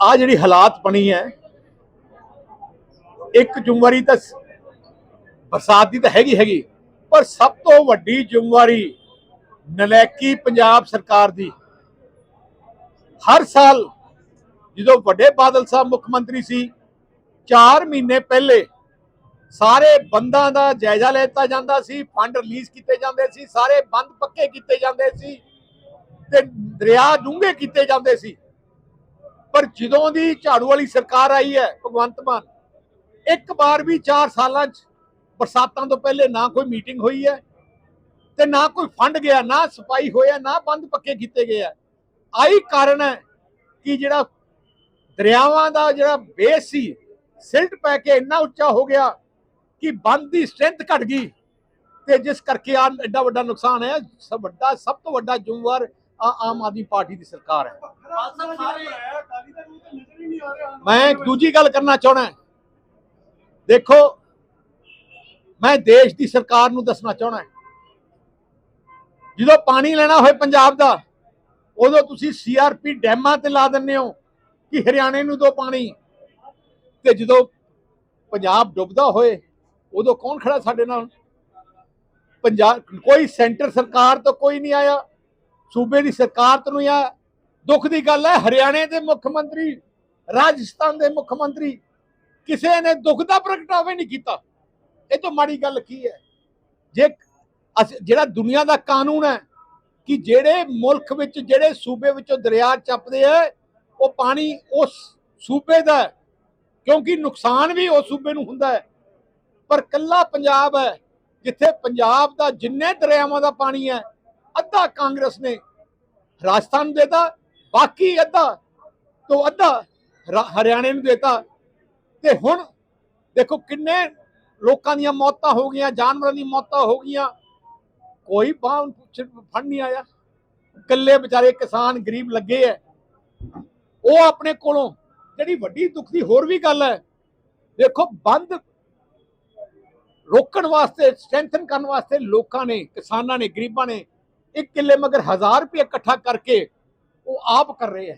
ਆ ਜਿਹੜੀ ਹਾਲਾਤ ਬਣੀ ਹੈ, ਇੱਕ ਜ਼ਿੰਮੇਵਾਰੀ ਤਾਂ ਬਰਸਾਤ ਦੀ ਤਾਂ ਹੈਗੀ ਹੈਗੀ, ਪਰ ਸਭ ਤੋਂ ਵੱਡੀ ਜ਼ਿੰਮੇਵਾਰੀ ਨਲੈਕੀ ਪੰਜਾਬ ਸਰਕਾਰ ਦੀ। ਹਰ ਸਾਲ ਜਦੋਂ ਵੱਡੇ ਬਾਦਲ ਸਾਹਿਬ ਮੁੱਖ ਮੰਤਰੀ ਸੀ 4 ਮਹੀਨੇ ਪਹਿਲੇ ਸਾਰੇ ਬੰਦਾਂ ਦਾ ਜਾਇਜ਼ਾ ਲੈਤਾ ਜਾਂਦਾ ਸੀ, ਫੰਡ ਰਿਲੀਜ਼ ਕੀਤੇ ਜਾਂਦੇ ਸੀ, ਸਾਰੇ ਬੰਦ ਪੱਕੇ ਕੀਤੇ ਜਾਂਦੇ ਸੀ ਤੇ ਦਰਿਆ ਡੂੰਘੇ ਕੀਤੇ ਜਾਂਦੇ ਸੀ। ਪਰ ਜਦੋਂ ਦੀ ਝਾੜੂ ਵਾਲੀ ਸਰਕਾਰ ਆਈ ਹੈ, ਭਗਵੰਤ ਮਾਨ, ਇੱਕ ਵਾਰ ਵੀ 4 ਸਾਲਾਂ 'ਚ ਬਰਸਾਤਾਂ ਤੋਂ ਪਹਿਲੇ ਨਾ ਕੋਈ ਮੀਟਿੰਗ ਹੋਈ ਹੈ ਤੇ ਨਾ ਕੋਈ ਫੰਡ ਗਿਆ, ਨਾ ਸਫ਼ਾਈ ਹੋਇਆ, ਨਾ ਬੰਦ ਪੱਕੇ ਕੀਤੇ ਗਏ ਆ। ਆਹੀ ਕਾਰਨ ਹੈ ਕਿ ਜਿਹੜਾ ਦਰਿਆਵਾਂ ਦਾ ਜਿਹੜਾ ਬੇਸ ਸੀ ਸਿਲਟ ਪੈ ਕੇ ਇੰਨਾ ਉੱਚਾ ਹੋ ਗਿਆ ਕਿ ਬੰਦ ਦੀ ਸਟਰੈਂਥ ਘਟ ਗਈ ਤੇ ਜਿਸ ਕਰਕੇ ਆ ਐਡਾ ਵੱਡਾ ਨੁਕਸਾਨ ਹੈ, ਸਭ ਵੱਡਾ, ਸਭ ਤੋਂ ਵੱਡਾ ਜ਼ਿੰਮੇਵਾਰ ਆਮ ਆਦਮੀ ਪਾਰਟੀ ਦੀ ਸਰਕਾਰ ਹੈ। ਮੈਂ ਇੱਕ ਦੂਜੀ ਗੱਲ ਕਰਨਾ ਚਾਹਣਾ ਦੇਖੋ ਮੈਂ ਦੇਸ਼ ਦੀ ਸਰਕਾਰ ਨੂੰ ਦੱਸਣਾ ਚਾਹਣਾ ਜਦੋਂ ਪਾਣੀ ਲੈਣਾ ਹੋਏ ਪੰਜਾਬ ਦਾ ਉਦੋਂ ਤੁਸੀਂ ਸੀਆਰਪੀ ਡੈਮਾਂ ਤੇ ਲਾ ਦਿੰਦੇ ਹੋ ਕਿ ਹਰਿਆਣੇ ਨੂੰ ਦੋ ਪਾਣੀ। ਤੇ ਜਦੋਂ ਪੰਜਾਬ ਡੁੱਬਦਾ ਹੋਏ ਉਦੋਂ ਕੌਣ ਖੜਾ ਸਾਡੇ ਨਾਲ? ਪੰਜਾਬ ਕੋਈ ਸੈਂਟਰ ਸਰਕਾਰ ਤੋਂ ਕੋਈ ਨਹੀਂ ਆਇਆ। ਸੂਬੇ ਦੀ ਸਰਕਾਰ ਤੋਂ ਨਹੀਂ ਦੁੱਖ ਦੀ ਗੱਲ ਹੈ, ਹਰਿਆਣੇ ਦੇ ਮੁੱਖ ਮੰਤਰੀ, ਰਾਜਸਥਾਨ ਦੇ ਮੁੱਖ ਮੰਤਰੀ ਕਿਸੇ ਨੇ ਦੁੱਖ ਦਾ ਪ੍ਰਗਟਾਵਾ ਨਹੀਂ ਕੀਤਾ। ਇਹ ਤੋਂ ਮਾੜੀ ਗੱਲ ਕੀ ਹੈ? ਜੇ ਅਸ- ਜਿਹੜਾ ਦੁਨੀਆ ਦਾ ਕਾਨੂੰਨ ਹੈ ਕਿ ਜਿਹੜੇ ਮੁਲਕ ਵਿੱਚ, ਜਿਹੜੇ ਸੂਬੇ ਵਿੱਚੋਂ ਦਰਿਆ ਚੱਪਦੇ ਆ, ਉਹ ਪਾਣੀ ਉਸ ਸੂਬੇ ਦਾ ਕਿਉਂਕਿ ਨੁਕਸਾਨ ਵੀ ਉਸ ਸੂਬੇ ਨੂੰ ਹੁੰਦਾ ਹੈ। ਪਰ ਕੱਲਾ ਪੰਜਾਬ ਹੈ, ਜਿੱਥੇ ਪੰਜਾਬ ਦਾ ਜਿੰਨੇ ਦਰਿਆਵਾਂ ਦਾ ਪਾਣੀ ਹੈ ਅੱਧਾ ਕਾਂਗਰਸ ਨੇ ਰਾਜਸਥਾਨ ਨੂੰ ਦੇਤਾ, ਬਾਕੀ ਅੱਧਾ ਤੋਂ ਅੱਧਾ ਰਾ- ਹਰਿਆਣੇ ਨੂੰ ਦੇਤਾ। ਤੇ ਹੁਣ ਦੇਖੋ ਕਿੰਨੇ ਲੋਕਾਂ ਦੀਆਂ ਮੌਤਾਂ ਹੋ ਗਈਆਂ, ਜਾਨਵਰਾਂ ਦੀਆਂ ਮੌਤਾਂ ਹੋ ਗਈਆਂ। ਕੋਈ ਬਾਹ ਫੜ ਨਹੀਂ ਆਇਆ। ਇਕੱਲੇ ਵਿਚਾਰੇ ਕਿਸਾਨ ਗਰੀਬ ਲੱਗੇ ਐ। ਉਹ ਆਪਣੇ ਕੋਲੋਂ ਜਿਹੜੀ ਵੱਡੀ ਦੁੱਖ ਦੀ ਹੋਰ ਵੀ ਗੱਲ ਹੈ ਦੇਖੋ ਬੰਦ ਰੋਕਣ ਵਾਸਤੇ, ਸਟਰੈਂਥਨ ਕਰਨ ਵਾਸਤੇ ਲੋਕਾਂ ਨੇ, ਕਿਸਾਨਾਂ ਨੇ, ਗਰੀਬਾਂ ਨੇ ਇੱਕ ਕਿੱਲੇ ਮਗਰ 1000 ਰੁਪਏ ਇਕੱਠਾ ਕਰਕੇ ਉਹ ਆਪ ਕਰ ਰਹੇ ਹੈ।